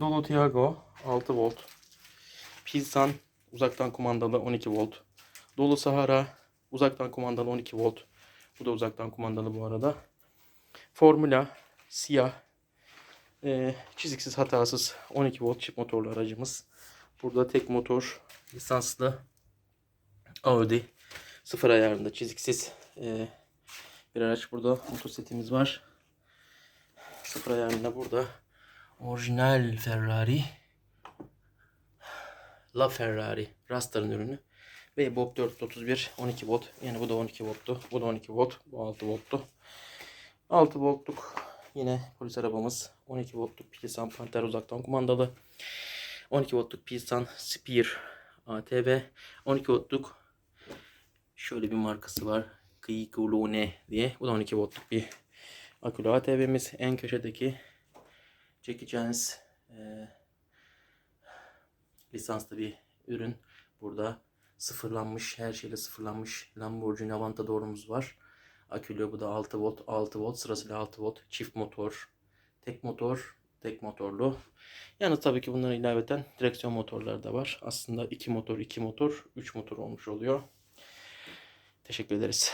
Dolo Tiago 6 volt. Pilsan uzaktan kumandalı 12 volt. Dolu Sahara uzaktan kumandalı 12 volt. Bu da uzaktan kumandalı bu arada. Formula siyah e, çiziksiz hatasız 12 volt çift motorlu aracımız. Burada tek motor lisanslı Audi sıfır ayarında çiziksiz e, bir araç. Burada motosetimiz var. Sıfır ayarında burada orijinal Ferrari La Ferrari Raster'ın ürünü ve Bob 431 12 volt. Yani bu da 12 volttu. Bu da 12 volt. Bu 6 volttu. 6 voltluk yine polis arabamız. 12 voltluk Pilsan Panther uzaktan kumandalı. 12 voltluk Pilsan Spear ATV. 12 voltluk şöyle bir markası var. Kıyıkulone diye. Bu da 12 voltluk bir akülü ATV'miz. En köşedeki Chan's e, lisanslı bir ürün. Burada sıfırlanmış, her şeyle sıfırlanmış Lamborghini Aventador'umuz var. Akülü bu da 6 volt, 6 volt sırasıyla 6 volt. Çift motor, tek motor, tek motorlu. Yalnız tabii ki bunlara ilaveten direksiyon motorları da var. Aslında 2 motor, 2 motor, 3 motor olmuş oluyor. Teşekkür ederiz.